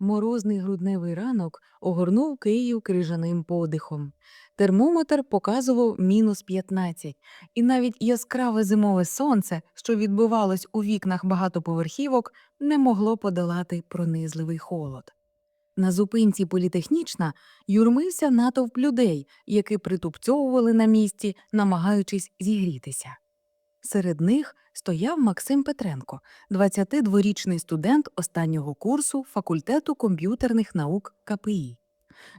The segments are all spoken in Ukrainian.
Морозний грудневий ранок огорнув Київ крижаним подихом. Термометр показував мінус 15, і навіть яскраве зимове сонце, що відбивалось у вікнах багатоповерхівок, не могло подолати пронизливий холод. На зупинці політехнічна юрмився натовп людей, які притупцьовували на місці, намагаючись зігрітися. Серед них стояв Максим Петренко, 22-річний студент останнього курсу факультету комп'ютерних наук КПІ.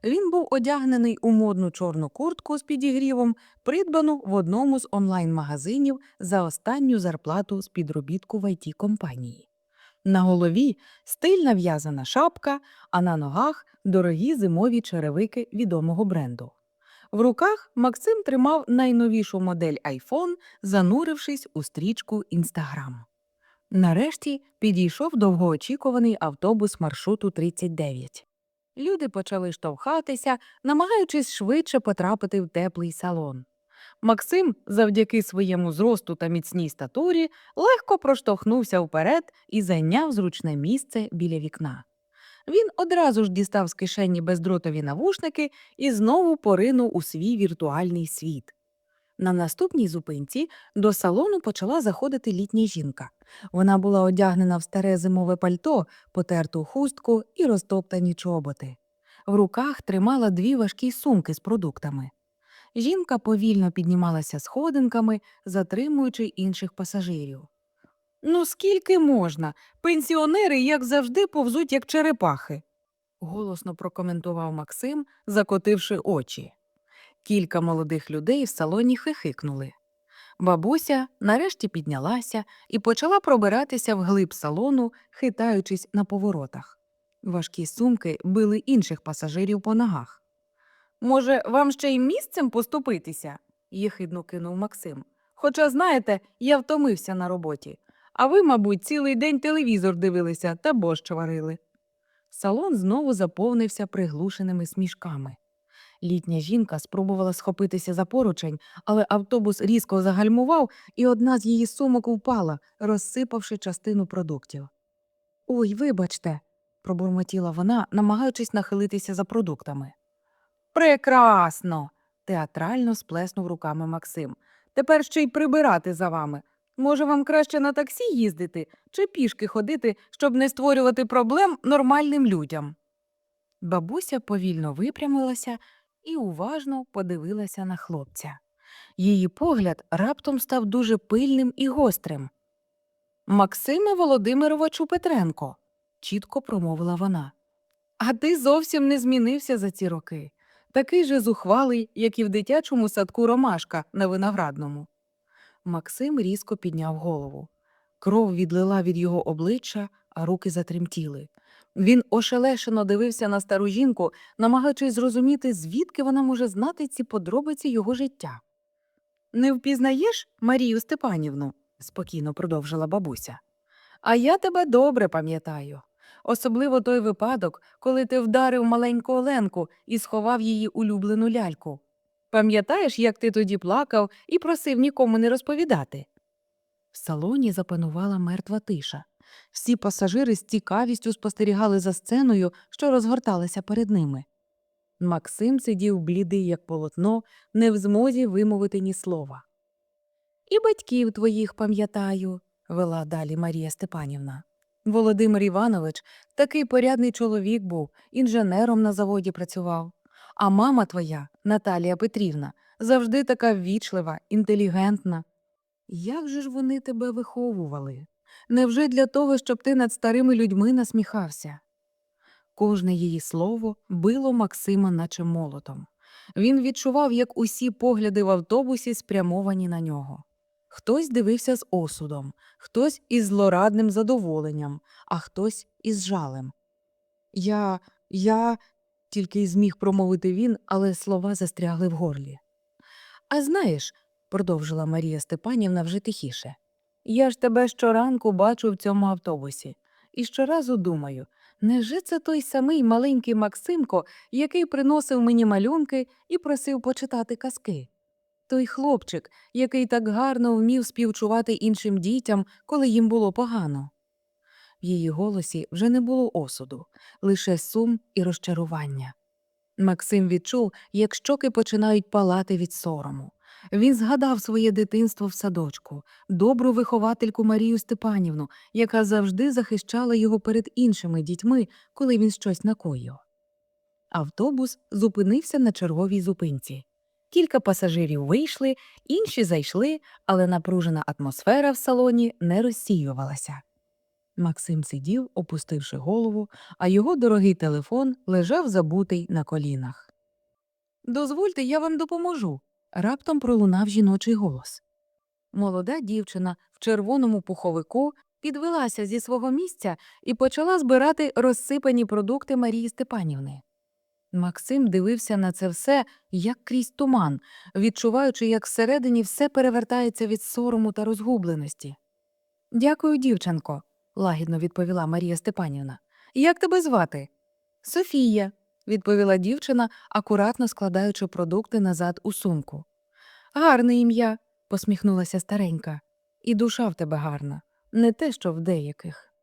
Він був одягнений у модну чорну куртку з підігрівом, придбану в одному з онлайн-магазинів за останню зарплату з підробітку в it компанії. На голові стильна в'язана шапка, а на ногах дорогі зимові черевики відомого бренду. В руках Максим тримав найновішу модель iPhone, занурившись у стрічку Instagram. Нарешті підійшов довгоочікуваний автобус маршруту 39. Люди почали штовхатися, намагаючись швидше потрапити в теплий салон. Максим, завдяки своєму зросту та міцній статурі, легко проштовхнувся вперед і зайняв зручне місце біля вікна. Він одразу ж дістав з кишені бездротові навушники і знову поринув у свій віртуальний світ. На наступній зупинці до салону почала заходити літня жінка. Вона була одягнена в старе зимове пальто, потерту хустку і розтоптані чоботи. В руках тримала дві важкі сумки з продуктами. Жінка повільно піднімалася сходинками, затримуючи інших пасажирів. Ну, скільки можна? Пенсіонери, як завжди, повзуть, як черепахи, голосно прокоментував Максим, закотивши очі. Кілька молодих людей в салоні хихикнули. Бабуся нарешті піднялася і почала пробиратися вглиб салону, хитаючись на поворотах. Важкі сумки били інших пасажирів по ногах. Може, вам ще й місцем поступитися? єхидно кинув Максим. Хоча, знаєте, я втомився на роботі, а ви, мабуть, цілий день телевізор дивилися та борщ варили. Салон знову заповнився приглушеними смішками. Літня жінка спробувала схопитися за поручень, але автобус різко загальмував, і одна з її сумок впала, розсипавши частину продуктів. Ой, вибачте, пробурмотіла вона, намагаючись нахилитися за продуктами. Прекрасно. театрально сплеснув руками Максим. Тепер ще й прибирати за вами. Може, вам краще на таксі їздити чи пішки ходити, щоб не створювати проблем нормальним людям. Бабуся повільно випрямилася і уважно подивилася на хлопця. Її погляд раптом став дуже пильним і гострим. Максиме Володимировичу Петренко, чітко промовила вона. А ти зовсім не змінився за ці роки. Такий же зухвалий, як і в дитячому садку Ромашка на виноградному. Максим різко підняв голову. Кров відлила від його обличчя, а руки затремтіли. Він ошелешено дивився на стару жінку, намагаючись зрозуміти, звідки вона може знати ці подробиці його життя. Не впізнаєш Марію Степанівну? спокійно продовжила бабуся. А я тебе добре пам'ятаю. Особливо той випадок, коли ти вдарив маленьку Оленку і сховав її улюблену ляльку. Пам'ятаєш, як ти тоді плакав і просив нікому не розповідати? В салоні запанувала мертва тиша. Всі пасажири з цікавістю спостерігали за сценою, що розгорталася перед ними. Максим сидів блідий, як полотно, не в змозі вимовити ні слова. І батьків твоїх пам'ятаю, вела далі Марія Степанівна. Володимир Іванович такий порядний чоловік був, інженером на заводі працював. А мама твоя, Наталія Петрівна, завжди така ввічлива, інтелігентна. Як же ж вони тебе виховували? Невже для того, щоб ти над старими людьми насміхався? Кожне її слово било Максима, наче молотом. Він відчував, як усі погляди в автобусі спрямовані на нього. Хтось дивився з осудом, хтось із злорадним задоволенням, а хтось із жалем. Я, я, тільки й зміг промовити він, але слова застрягли в горлі. А знаєш, продовжила Марія Степанівна вже тихіше, я ж тебе щоранку бачу в цьому автобусі, і щоразу думаю, невже це той самий маленький Максимко, який приносив мені малюнки і просив почитати казки? Той хлопчик, який так гарно вмів співчувати іншим дітям, коли їм було погано. В її голосі вже не було осуду, лише сум і розчарування. Максим відчув, як щоки починають палати від сорому. Він згадав своє дитинство в садочку, добру виховательку Марію Степанівну, яка завжди захищала його перед іншими дітьми, коли він щось накоїв. Автобус зупинився на черговій зупинці. Кілька пасажирів вийшли, інші зайшли, але напружена атмосфера в салоні не розсіювалася. Максим сидів, опустивши голову, а його дорогий телефон лежав забутий на колінах. Дозвольте, я вам допоможу. раптом пролунав жіночий голос. Молода дівчина в червоному пуховику підвелася зі свого місця і почала збирати розсипані продукти Марії Степанівни. Максим дивився на це все, як крізь туман, відчуваючи, як всередині все перевертається від сорому та розгубленості. Дякую, дівчинко, лагідно відповіла Марія Степанівна. Як тебе звати? Софія, відповіла дівчина, акуратно складаючи продукти назад у сумку. Гарне ім'я, посміхнулася старенька. І душа в тебе гарна, не те, що в деяких.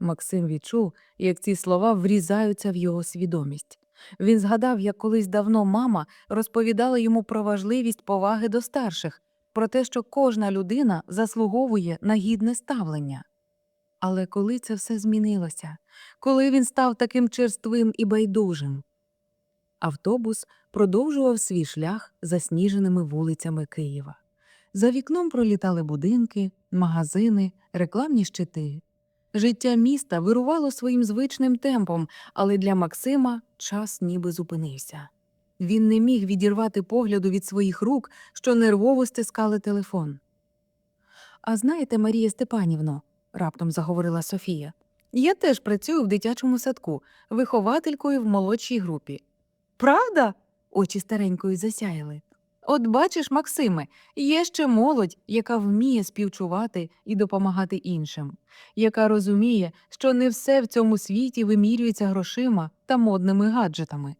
Максим відчув, як ці слова врізаються в його свідомість. Він згадав, як колись давно мама розповідала йому про важливість поваги до старших, про те, що кожна людина заслуговує на гідне ставлення. Але коли це все змінилося, коли він став таким черствим і байдужим? Автобус продовжував свій шлях засніженими вулицями Києва. За вікном пролітали будинки, магазини, рекламні щити. Життя міста вирувало своїм звичним темпом, але для Максима час ніби зупинився. Він не міг відірвати погляду від своїх рук, що нервово стискали телефон. А знаєте, Марія Степанівно, раптом заговорила Софія, я теж працюю в дитячому садку, вихователькою в молодшій групі. Правда? очі старенької засяяли. От бачиш, Максиме, є ще молодь, яка вміє співчувати і допомагати іншим, яка розуміє, що не все в цьому світі вимірюється грошима та модними гаджетами.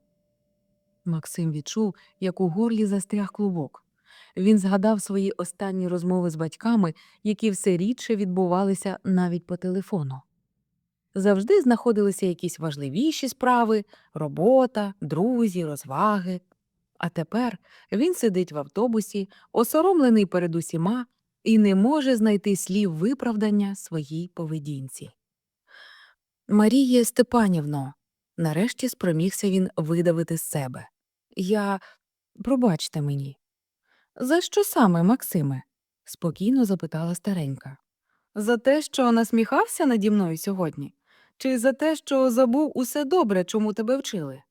Максим відчув, як у горлі застряг клубок. Він згадав свої останні розмови з батьками, які все рідше відбувалися навіть по телефону. Завжди знаходилися якісь важливіші справи робота, друзі, розваги. А тепер він сидить в автобусі, осоромлений перед усіма, і не може знайти слів виправдання своїй поведінці. Маріє Степанівно, нарешті спромігся він видавити з себе. Я. пробачте мені. За що саме, Максиме? спокійно запитала старенька. За те, що насміхався наді мною сьогодні, чи за те, що забув усе добре, чому тебе вчили?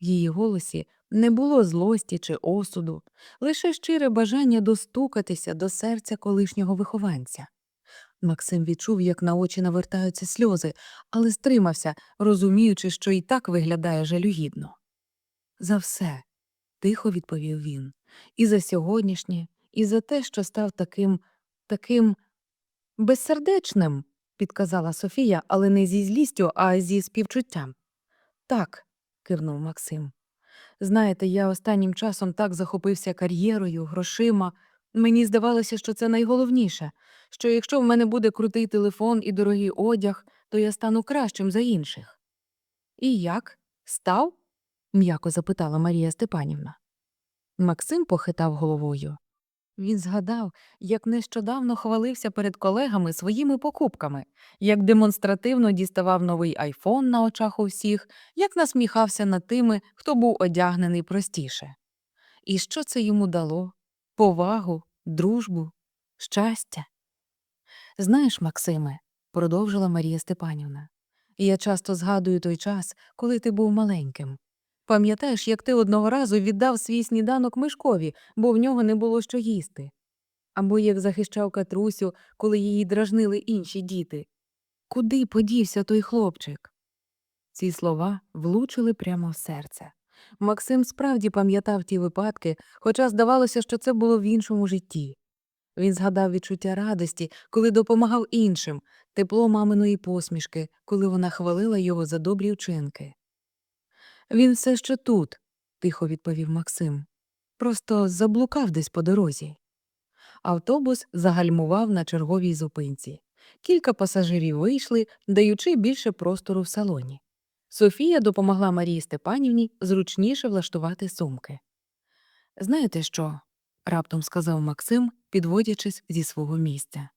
В її голосі не було злості чи осуду, лише щире бажання достукатися до серця колишнього вихованця. Максим відчув, як на очі навертаються сльози, але стримався, розуміючи, що і так виглядає жалюгідно. За все, тихо відповів він, і за сьогоднішнє, і за те, що став таким, таким безсердечним, підказала Софія, але не зі злістю, а зі співчуттям. Так, кивнув Максим. Знаєте, я останнім часом так захопився кар'єрою, грошима. Мені здавалося, що це найголовніше, що якщо в мене буде крутий телефон і дорогий одяг, то я стану кращим за інших. І як? Став? м'яко запитала Марія Степанівна. Максим похитав головою. Він згадав, як нещодавно хвалився перед колегами своїми покупками, як демонстративно діставав новий айфон на очах у всіх, як насміхався над тими, хто був одягнений простіше. І що це йому дало? Повагу, дружбу, щастя. Знаєш, Максиме, продовжила Марія Степанівна, я часто згадую той час, коли ти був маленьким. Пам'ятаєш, як ти одного разу віддав свій сніданок Мишкові, бо в нього не було що їсти? Або як захищав Катрусю, коли її дражнили інші діти. Куди подівся той хлопчик? Ці слова влучили прямо в серце. Максим справді пам'ятав ті випадки, хоча здавалося, що це було в іншому житті. Він згадав відчуття радості, коли допомагав іншим, тепло маминої посмішки, коли вона хвалила його за добрі вчинки. Він все ще тут, тихо відповів Максим. Просто заблукав десь по дорозі. Автобус загальмував на черговій зупинці. Кілька пасажирів вийшли, даючи більше простору в салоні. Софія допомогла Марії Степанівні зручніше влаштувати сумки. Знаєте що? раптом сказав Максим, підводячись зі свого місця.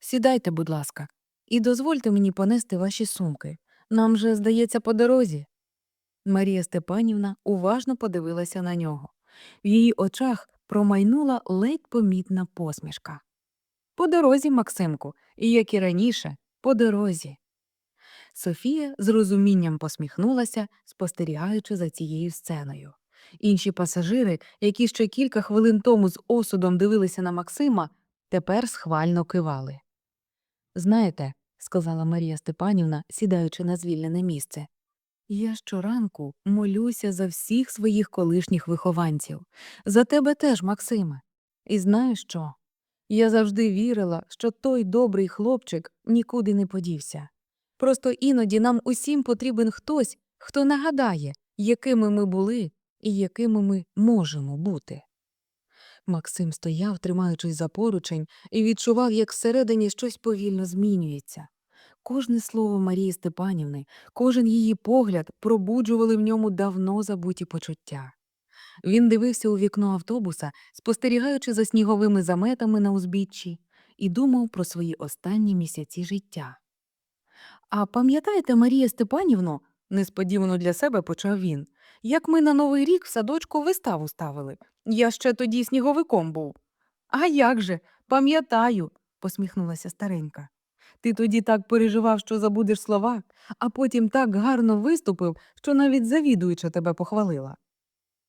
Сідайте, будь ласка, і дозвольте мені понести ваші сумки. Нам же, здається, по дорозі. Марія Степанівна уважно подивилася на нього. В її очах промайнула ледь помітна посмішка. По дорозі, Максимку, і як і раніше, по дорозі. Софія з розумінням посміхнулася, спостерігаючи за цією сценою. Інші пасажири, які ще кілька хвилин тому з осудом дивилися на Максима, тепер схвально кивали. Знаєте, сказала Марія Степанівна, сідаючи на звільнене місце, я щоранку молюся за всіх своїх колишніх вихованців, за тебе теж, Максиме. І знаю що? Я завжди вірила, що той добрий хлопчик нікуди не подівся. Просто іноді нам усім потрібен хтось, хто нагадає, якими ми були і якими ми можемо бути. Максим стояв, тримаючись за поручень, і відчував, як всередині щось повільно змінюється. Кожне слово Марії Степанівни, кожен її погляд пробуджували в ньому давно забуті почуття. Він дивився у вікно автобуса, спостерігаючи за сніговими заметами на узбіччі, і думав про свої останні місяці життя. А пам'ятаєте, Марія Степанівно, несподівано для себе почав він, як ми на Новий рік в садочку виставу ставили. Я ще тоді сніговиком був. А як же, пам'ятаю, посміхнулася старенька. Ти тоді так переживав, що забудеш слова, а потім так гарно виступив, що навіть завідуюча тебе похвалила.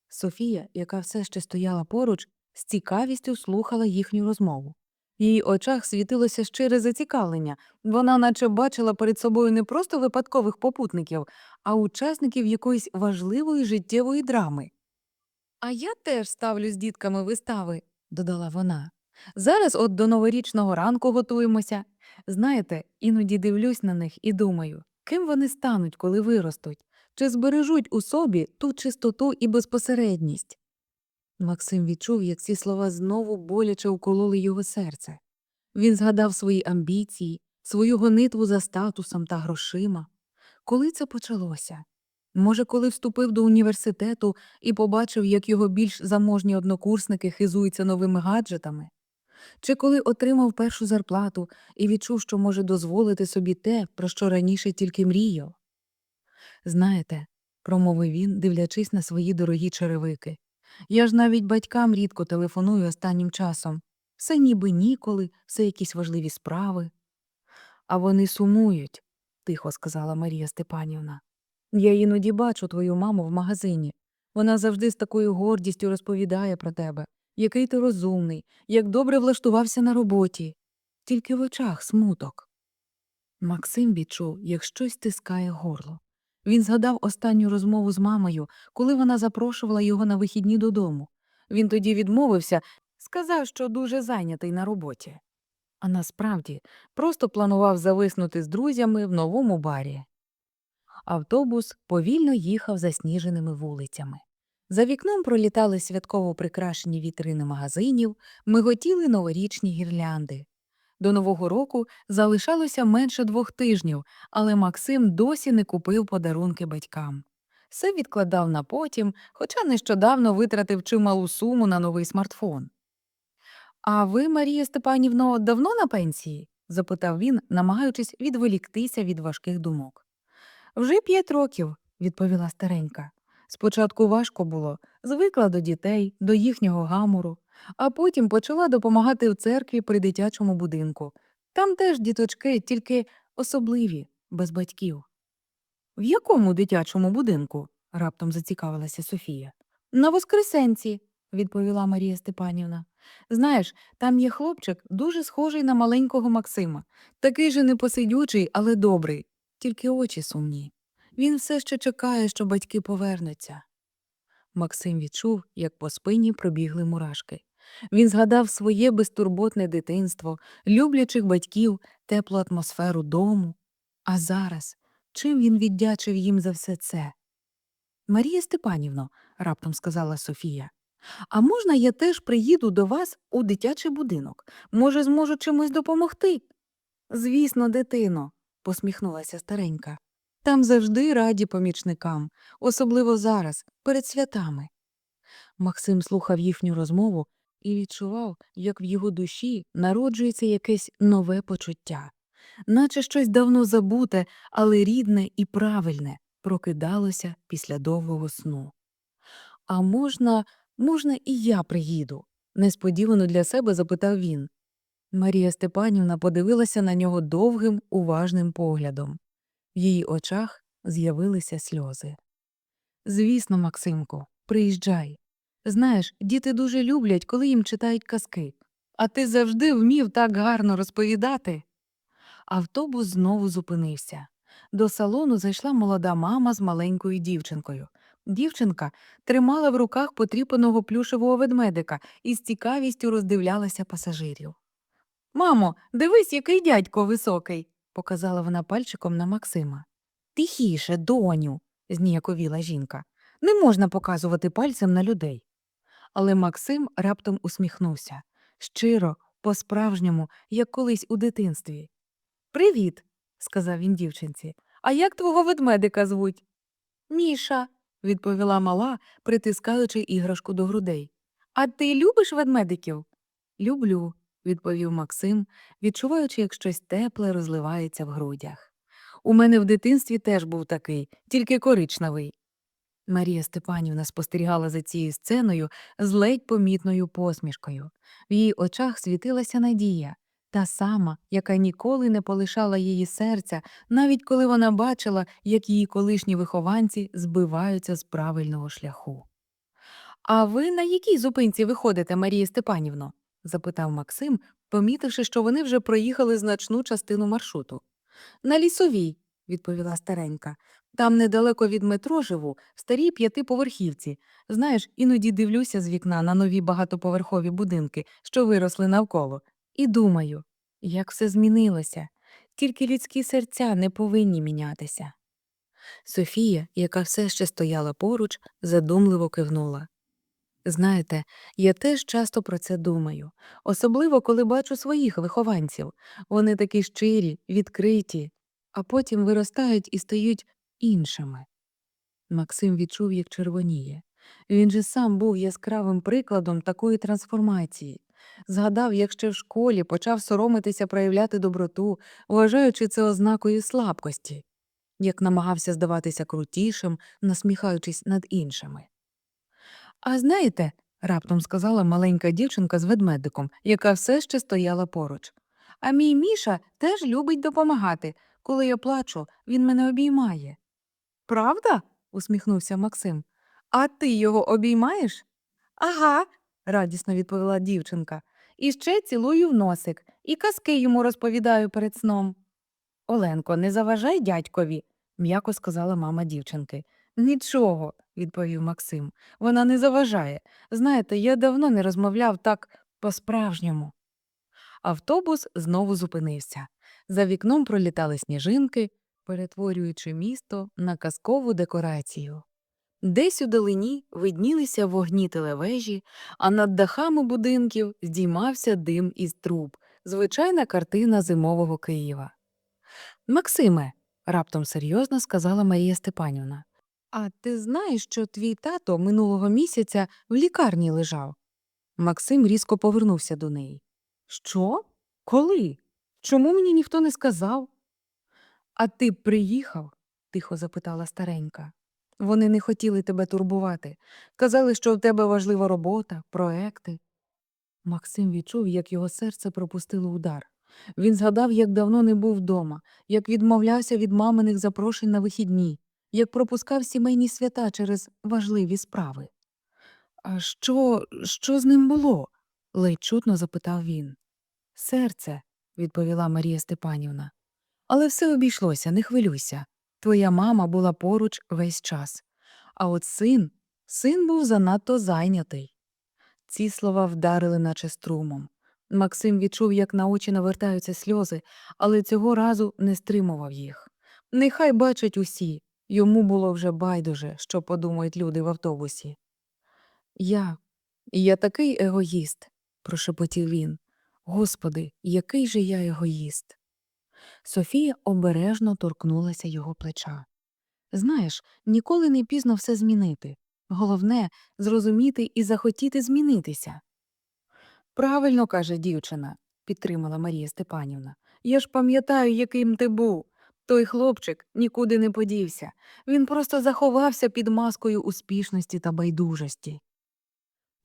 Софія, яка все ще стояла поруч, з цікавістю слухала їхню розмову. В її очах світилося щире зацікавлення, вона наче бачила перед собою не просто випадкових попутників, а учасників якоїсь важливої життєвої драми. А я теж ставлю з дітками вистави, додала вона. Зараз от до новорічного ранку готуємося. Знаєте, іноді дивлюсь на них і думаю, ким вони стануть, коли виростуть, чи збережуть у собі ту чистоту і безпосередність. Максим відчув, як ці слова знову боляче укололи його серце. Він згадав свої амбіції, свою гонитву за статусом та грошима. Коли це почалося? Може, коли вступив до університету і побачив, як його більш заможні однокурсники хизуються новими гаджетами? Чи коли отримав першу зарплату і відчув, що може дозволити собі те, про що раніше тільки мріяв? Знаєте, промовив він, дивлячись на свої дорогі черевики. Я ж навіть батькам рідко телефоную останнім часом. Все ніби ніколи, все якісь важливі справи. А вони сумують, тихо сказала Марія Степанівна. Я іноді бачу твою маму в магазині. Вона завжди з такою гордістю розповідає про тебе, який ти розумний, як добре влаштувався на роботі. Тільки в очах смуток. Максим відчув, як щось стискає горло. Він згадав останню розмову з мамою, коли вона запрошувала його на вихідні додому. Він тоді відмовився, сказав, що дуже зайнятий на роботі. А насправді просто планував зависнути з друзями в новому барі. Автобус повільно їхав засніженими вулицями. За вікном пролітали святково прикрашені вітрини магазинів, миготіли новорічні гірлянди. До Нового року залишалося менше двох тижнів, але Максим досі не купив подарунки батькам. Все відкладав на потім, хоча нещодавно витратив чималу суму на новий смартфон. А ви, Марія Степанівно, давно на пенсії? запитав він, намагаючись відволіктися від важких думок. Вже п'ять років, відповіла старенька. Спочатку важко було, звикла до дітей, до їхнього гамору, а потім почала допомагати в церкві при дитячому будинку. Там теж діточки, тільки особливі, без батьків. В якому дитячому будинку? раптом зацікавилася Софія. На Воскресенці, відповіла Марія Степанівна. Знаєш, там є хлопчик, дуже схожий на маленького Максима, такий же непосидючий, але добрий, тільки очі сумні. Він все ще чекає, що батьки повернуться. Максим відчув, як по спині пробігли мурашки. Він згадав своє безтурботне дитинство, люблячих батьків, теплу атмосферу дому. А зараз чим він віддячив їм за все це? Марія Степанівно, раптом сказала Софія, а можна я теж приїду до вас у дитячий будинок? Може, зможу чимось допомогти? Звісно, дитино, посміхнулася старенька. Там завжди раді помічникам, особливо зараз, перед святами. Максим слухав їхню розмову і відчував, як в його душі народжується якесь нове почуття, наче щось давно забуте, але рідне і правильне прокидалося після довгого сну. А можна, можна, і я приїду? несподівано для себе запитав він. Марія Степанівна подивилася на нього довгим, уважним поглядом. В її очах з'явилися сльози. Звісно, Максимку, приїжджай. Знаєш, діти дуже люблять, коли їм читають казки. А ти завжди вмів так гарно розповідати. Автобус знову зупинився. До салону зайшла молода мама з маленькою дівчинкою. Дівчинка тримала в руках потріпаного плюшевого ведмедика і з цікавістю роздивлялася пасажирів. Мамо, дивись, який дядько високий, показала вона пальчиком на Максима. Тихіше, доню, зніяковіла жінка. Не можна показувати пальцем на людей. Але Максим раптом усміхнувся щиро, по-справжньому, як колись у дитинстві. Привіт, сказав він дівчинці. А як твого ведмедика звуть? Міша, відповіла мала, притискаючи іграшку до грудей. А ти любиш ведмедиків? Люблю, відповів Максим, відчуваючи, як щось тепле розливається в грудях. У мене в дитинстві теж був такий, тільки коричневий. Марія Степанівна спостерігала за цією сценою з ледь помітною посмішкою. В її очах світилася надія, та сама, яка ніколи не полишала її серця, навіть коли вона бачила, як її колишні вихованці збиваються з правильного шляху. А ви на якій зупинці виходите, Марія Степанівно? Запитав Максим, помітивши, що вони вже проїхали значну частину маршруту. На лісовій, відповіла старенька. Там недалеко від метро живу, в старій п'ятиповерхівці. Знаєш, іноді дивлюся з вікна на нові багатоповерхові будинки, що виросли навколо, і думаю, як все змінилося, тільки людські серця не повинні мінятися. Софія, яка все ще стояла поруч, задумливо кивнула. Знаєте, я теж часто про це думаю, особливо коли бачу своїх вихованців. Вони такі щирі, відкриті, а потім виростають і стають іншими. Максим відчув, як червоніє. Він же сам був яскравим прикладом такої трансформації. Згадав, як ще в школі почав соромитися проявляти доброту, вважаючи це ознакою слабкості, як намагався здаватися крутішим, насміхаючись над іншими. А знаєте, раптом сказала маленька дівчинка з ведмедиком, яка все ще стояла поруч. А мій Міша теж любить допомагати. Коли я плачу, він мене обіймає. Правда? усміхнувся Максим. А ти його обіймаєш? Ага, радісно відповіла дівчинка. І ще цілую в носик, і казки йому розповідаю перед сном. Оленко, не заважай дядькові, м'яко сказала мама дівчинки. Нічого, відповів Максим. Вона не заважає. Знаєте, я давно не розмовляв так по-справжньому. Автобус знову зупинився. За вікном пролітали сніжинки, перетворюючи місто на казкову декорацію. Десь у долині виднілися вогні телевежі, а над дахами будинків здіймався дим із труб, звичайна картина зимового Києва. Максиме, раптом серйозно сказала Марія Степанівна. А ти знаєш, що твій тато минулого місяця в лікарні лежав? Максим різко повернувся до неї. Що? Коли? Чому мені ніхто не сказав? А ти приїхав? тихо запитала старенька. Вони не хотіли тебе турбувати. Казали, що в тебе важлива робота, проекти. Максим відчув, як його серце пропустило удар. Він згадав, як давно не був вдома, як відмовлявся від маминих запрошень на вихідні, як пропускав сімейні свята через важливі справи. А що, що з ним було? ледь чутно запитав він. Серце, відповіла Марія Степанівна. Але все обійшлося, не хвилюйся. Твоя мама була поруч весь час. А от син, син був занадто зайнятий. Ці слова вдарили, наче струмом. Максим відчув, як на очі навертаються сльози, але цього разу не стримував їх. Нехай бачать усі, йому було вже байдуже, що подумають люди в автобусі. Я, я такий егоїст, прошепотів він. Господи, який же я егоїст. Софія обережно торкнулася його плеча. Знаєш, ніколи не пізно все змінити. Головне зрозуміти і захотіти змінитися. Правильно каже дівчина, підтримала Марія Степанівна. Я ж пам'ятаю, яким ти був. Той хлопчик нікуди не подівся. Він просто заховався під маскою успішності та байдужості.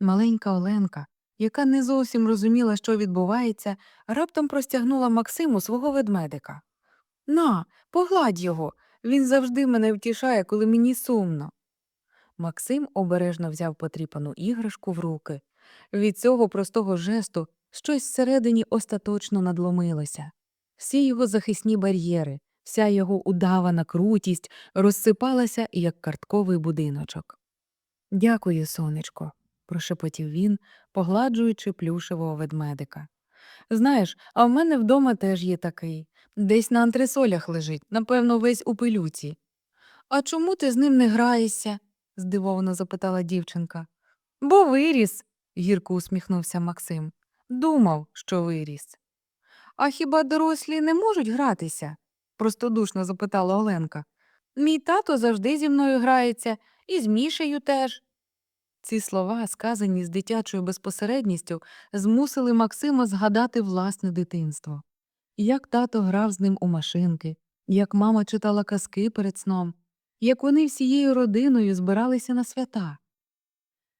Маленька Оленка, яка не зовсім розуміла, що відбувається, раптом простягнула Максиму свого ведмедика. На, погладь його. Він завжди мене втішає, коли мені сумно. Максим обережно взяв потріпану іграшку в руки. Від цього простого жесту щось всередині остаточно надломилося. Всі його захисні бар'єри, вся його удавана крутість розсипалася, як картковий будиночок. Дякую, сонечко, прошепотів він, погладжуючи плюшевого ведмедика. Знаєш, а в мене вдома теж є такий. Десь на антресолях лежить, напевно, весь у пилюці. А чому ти з ним не граєшся? здивовано запитала дівчинка. Бо виріс, гірко усміхнувся Максим. Думав, що виріс. А хіба дорослі не можуть гратися? Простодушно запитала Оленка. Мій тато завжди зі мною грається, і з Мішею теж. Ці слова, сказані з дитячою безпосередністю, змусили Максима згадати власне дитинство. Як тато грав з ним у машинки, як мама читала казки перед сном, як вони всією родиною збиралися на свята.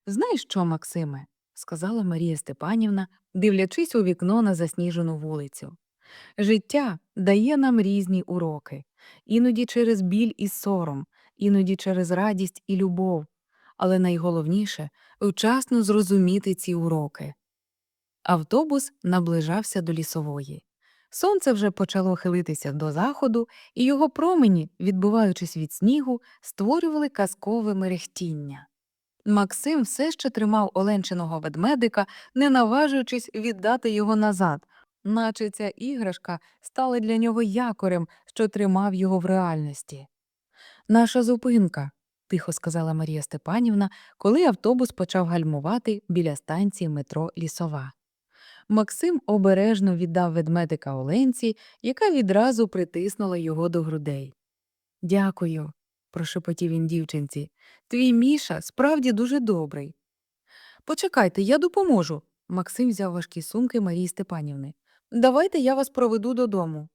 Знаєш що, Максиме? сказала Марія Степанівна, дивлячись у вікно на засніжену вулицю. Життя дає нам різні уроки, іноді через біль і сором, іноді через радість і любов, але найголовніше вчасно зрозуміти ці уроки. Автобус наближався до лісової. Сонце вже почало хилитися до заходу, і його промені, відбиваючись від снігу, створювали казкове мерехтіння. Максим все ще тримав оленчиного ведмедика, не наважуючись віддати його назад, наче ця іграшка стала для нього якорем, що тримав його в реальності. Наша зупинка, тихо сказала Марія Степанівна, коли автобус почав гальмувати біля станції метро Лісова. Максим обережно віддав ведмедика Оленці, яка відразу притиснула його до грудей. Дякую, прошепотів він дівчинці. Твій Міша справді дуже добрий. Почекайте, я допоможу. Максим взяв важкі сумки Марії Степанівни. Давайте я вас проведу додому.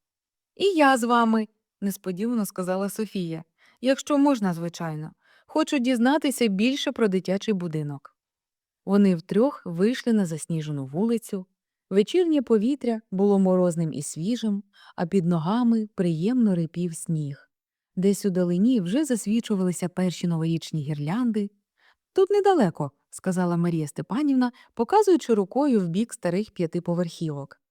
І я з вами, несподівано сказала Софія. Якщо можна, звичайно. Хочу дізнатися більше про дитячий будинок. Вони втрьох вийшли на засніжену вулицю. Вечірнє повітря було морозним і свіжим, а під ногами приємно рипів сніг. Десь у далині вже засвічувалися перші новорічні гірлянди. Тут недалеко, сказала Марія Степанівна, показуючи рукою в бік старих п'ятиповерхівок.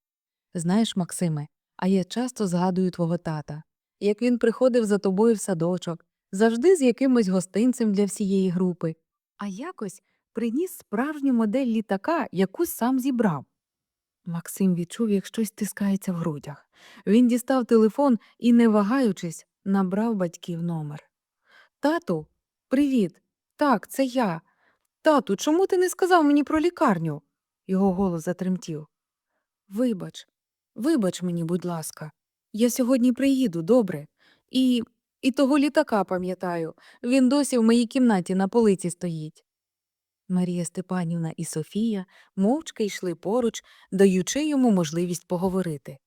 Знаєш, Максиме, а я часто згадую твого тата, як він приходив за тобою в садочок, завжди з якимось гостинцем для всієї групи, а якось приніс справжню модель літака, яку сам зібрав. Максим відчув, як щось стискається в грудях. Він дістав телефон і, не вагаючись, набрав батьків номер. Тату, привіт. Так, це я. Тату, чому ти не сказав мені про лікарню? Його голос затремтів. Вибач, вибач мені, будь ласка. Я сьогодні приїду, добре. І і того літака пам'ятаю. Він досі в моїй кімнаті на полиці стоїть. Марія Степанівна і Софія мовчки йшли поруч, даючи йому можливість поговорити.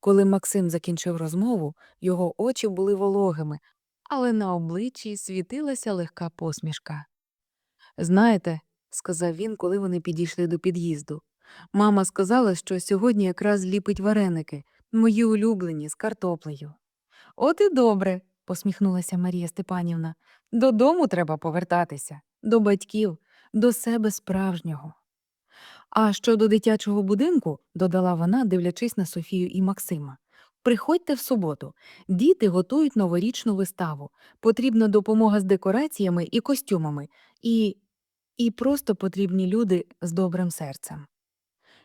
Коли Максим закінчив розмову, його очі були вологими, але на обличчі світилася легка посмішка. Знаєте, сказав він, коли вони підійшли до під'їзду. Мама сказала, що сьогодні якраз ліпить вареники, мої улюблені з картоплею. От і добре, посміхнулася Марія Степанівна. Додому треба повертатися, до батьків, до себе справжнього. А щодо дитячого будинку, додала вона, дивлячись на Софію і Максима. Приходьте в суботу. Діти готують новорічну виставу. Потрібна допомога з декораціями і костюмами, і і просто потрібні люди з добрим серцем.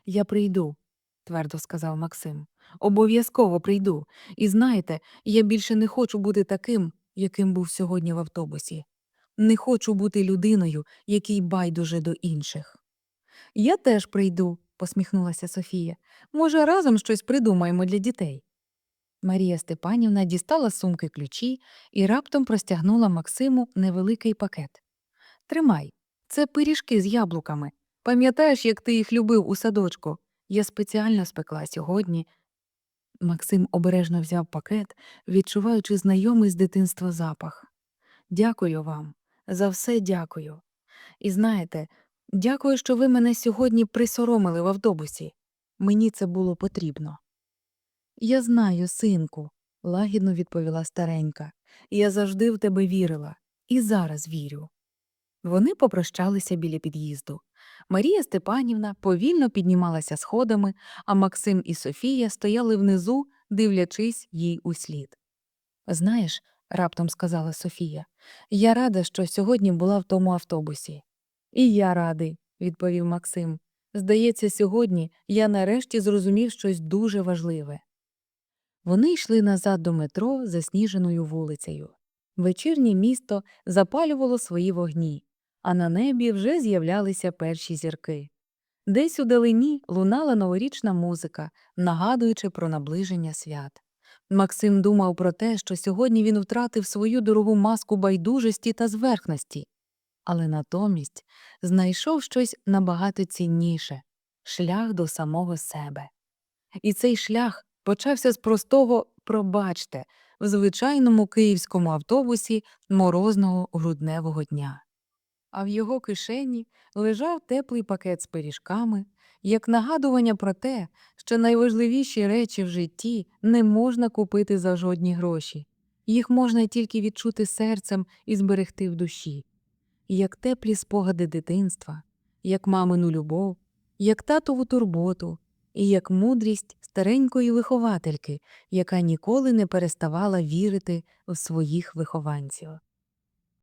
Я прийду, твердо сказав Максим. Обов'язково прийду. І знаєте, я більше не хочу бути таким, яким був сьогодні в автобусі. Не хочу бути людиною, який байдуже до інших. Я теж прийду, посміхнулася Софія. Може, разом щось придумаємо для дітей. Марія Степанівна дістала сумки ключі і раптом простягнула Максиму невеликий пакет. Тримай, це пиріжки з яблуками. Пам'ятаєш, як ти їх любив у садочку? Я спеціально спекла сьогодні. Максим обережно взяв пакет, відчуваючи знайомий з дитинства запах. Дякую вам, за все дякую. І знаєте, дякую, що ви мене сьогодні присоромили в автобусі. Мені це було потрібно. Я знаю, синку, лагідно відповіла старенька. Я завжди в тебе вірила і зараз вірю. Вони попрощалися біля під'їзду. Марія Степанівна повільно піднімалася сходами, а Максим і Софія стояли внизу, дивлячись їй услід. Знаєш, раптом сказала Софія, я рада, що сьогодні була в тому автобусі. І я радий, відповів Максим. Здається, сьогодні я нарешті зрозумів щось дуже важливе. Вони йшли назад до метро засніженою вулицею. Вечірнє місто запалювало свої вогні, а на небі вже з'являлися перші зірки. Десь у далині лунала новорічна музика, нагадуючи про наближення свят. Максим думав про те, що сьогодні він втратив свою дорогу маску байдужості та зверхності, але натомість знайшов щось набагато цінніше шлях до самого себе. І цей шлях почався з простого пробачте в звичайному київському автобусі морозного грудневого дня. А в його кишені лежав теплий пакет з пиріжками, як нагадування про те, що найважливіші речі в житті не можна купити за жодні гроші, їх можна тільки відчути серцем і зберегти в душі, як теплі спогади дитинства, як мамину любов, як татову турботу, і як мудрість старенької виховательки, яка ніколи не переставала вірити в своїх вихованців.